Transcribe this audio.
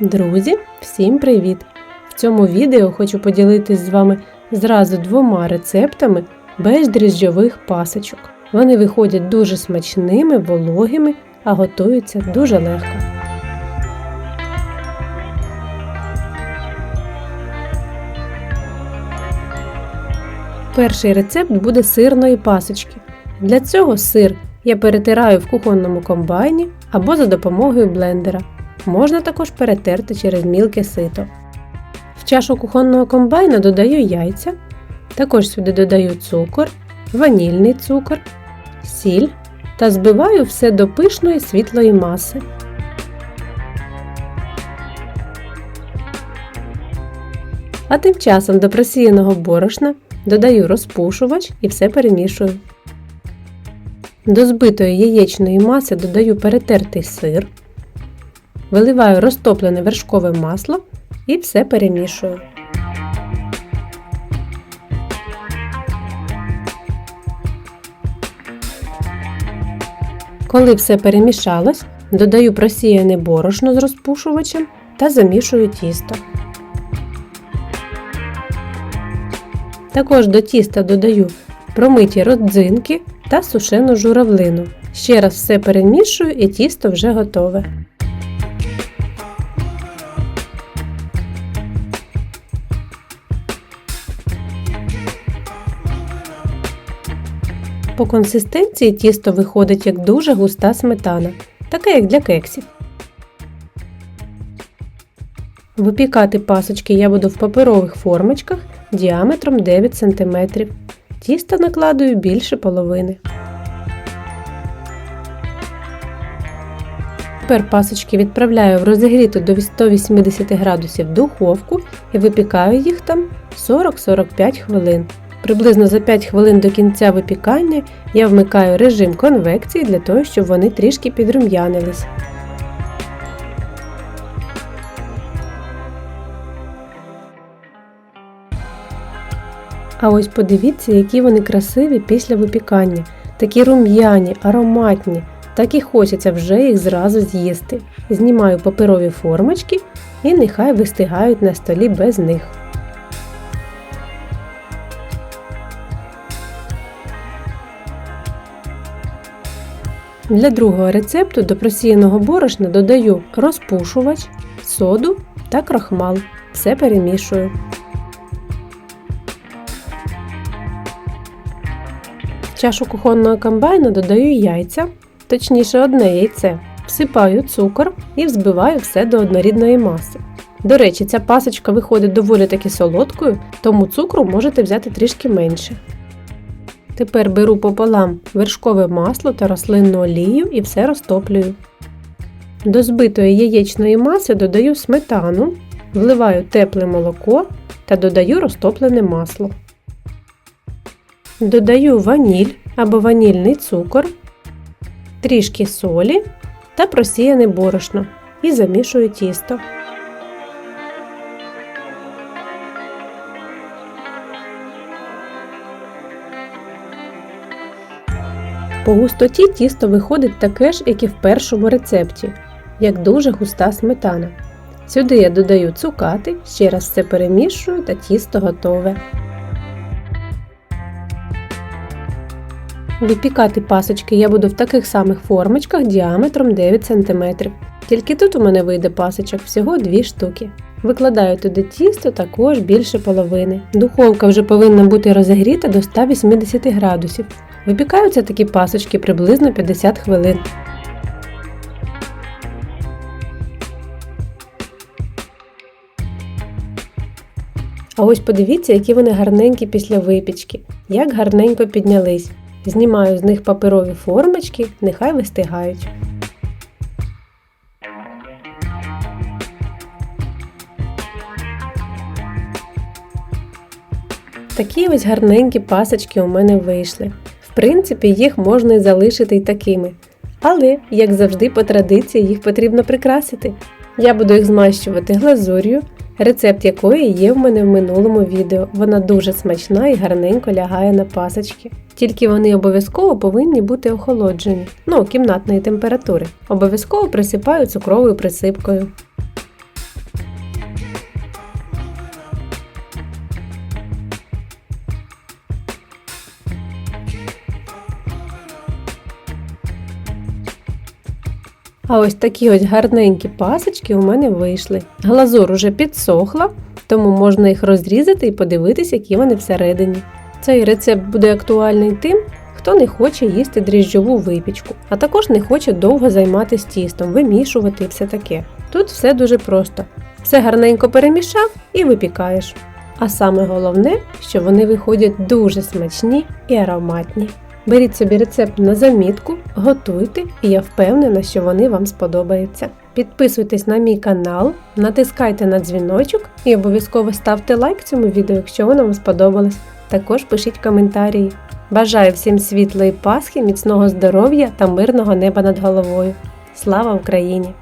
Друзі, всім привіт! В цьому відео хочу поділитись з вами зразу двома рецептами бездріжджових пасочок. Вони виходять дуже смачними, вологими, а готуються дуже легко. Перший рецепт буде сирної пасочки. Для цього сир я перетираю в кухонному комбайні або за допомогою блендера. Можна також перетерти через мілке сито. В чашу кухонного комбайна додаю яйця, також сюди додаю цукор, ванільний цукор, сіль та збиваю все до пишної світлої маси. А тим часом до просіяного борошна додаю розпушувач і все перемішую. До збитої яєчної маси додаю перетертий сир, виливаю розтоплене вершкове масло і все перемішую. Коли все перемішалось, додаю просіяне борошно з розпушувачем та замішую тісто. Також до тіста додаю промиті родзинки та сушену журавлину. Ще раз все перемішую і тісто вже готове. По консистенції тісто виходить як дуже густа сметана, таке як для кексів. Випікати пасочки я буду в паперових формочках діаметром 9 см. Тісто накладую більше половини. Тепер пасочки відправляю в розігріту до 180 градусів духовку і випікаю їх там 40-45 хвилин. Приблизно за 5 хвилин до кінця випікання я вмикаю режим конвекції для того, щоб вони трішки підрум'янились. А ось подивіться, які вони красиві після випікання. Такі рум'яні, ароматні, так і хочеться вже їх зразу з'їсти. Знімаю паперові формочки і нехай вистигають на столі без них. Для другого рецепту до просіяного борошна додаю розпушувач, соду та крахмал. Все перемішую. В чашу кухонного комбайну додаю яйця, точніше одне яйце, всипаю цукор і взбиваю все до однорідної маси. До речі, ця пасочка виходить доволі таки солодкою, тому цукру можете взяти трішки менше. Тепер беру пополам вершкове масло та рослинну олію і все розтоплюю. До збитої яєчної маси додаю сметану, вливаю тепле молоко та додаю розтоплене масло. Додаю ваніль або ванільний цукор, трішки солі та просіяне борошно і замішую тісто. По густоті тісто виходить таке ж, як і в першому рецепті, як дуже густа сметана. Сюди я додаю цукати, ще раз все перемішую та тісто готове. Випікати пасочки я буду в таких самих формочках діаметром 9 см. Тільки тут у мене вийде пасочок всього 2 штуки. Викладаю туди тісто також більше половини. Духовка вже повинна бути розігріта до 180 градусів. Випікаються такі пасочки приблизно 50 хвилин. А ось подивіться, які вони гарненькі після випічки, як гарненько піднялись. Знімаю з них паперові формочки, нехай вистигають. Такі ось гарненькі пасочки у мене вийшли. Принципі, їх можна і залишити й такими. Але, як завжди, по традиції їх потрібно прикрасити. Я буду їх змащувати глазур'ю, рецепт якої є в мене в минулому відео. Вона дуже смачна і гарненько лягає на пасочки. Тільки вони обов'язково повинні бути охолоджені, ну, кімнатної температури. Обов'язково присипаю цукровою присипкою. А ось такі ось гарненькі пасочки у мене вийшли. Глазур уже підсохла, тому можна їх розрізати і подивитись, які вони всередині. Цей рецепт буде актуальний тим, хто не хоче їсти дріжджову випічку, а також не хоче довго займатися тістом, вимішувати і все таке. Тут все дуже просто. Все гарненько перемішав і випікаєш. А саме головне, що вони виходять дуже смачні і ароматні. Беріть собі рецепт на замітку, готуйте, і я впевнена, що вони вам сподобаються. Підписуйтесь на мій канал, натискайте на дзвіночок і обов'язково ставте лайк цьому відео, якщо воно вам сподобалось. Також пишіть коментарі. Бажаю всім світлої Пасхи, міцного здоров'я та мирного неба над головою. Слава Україні!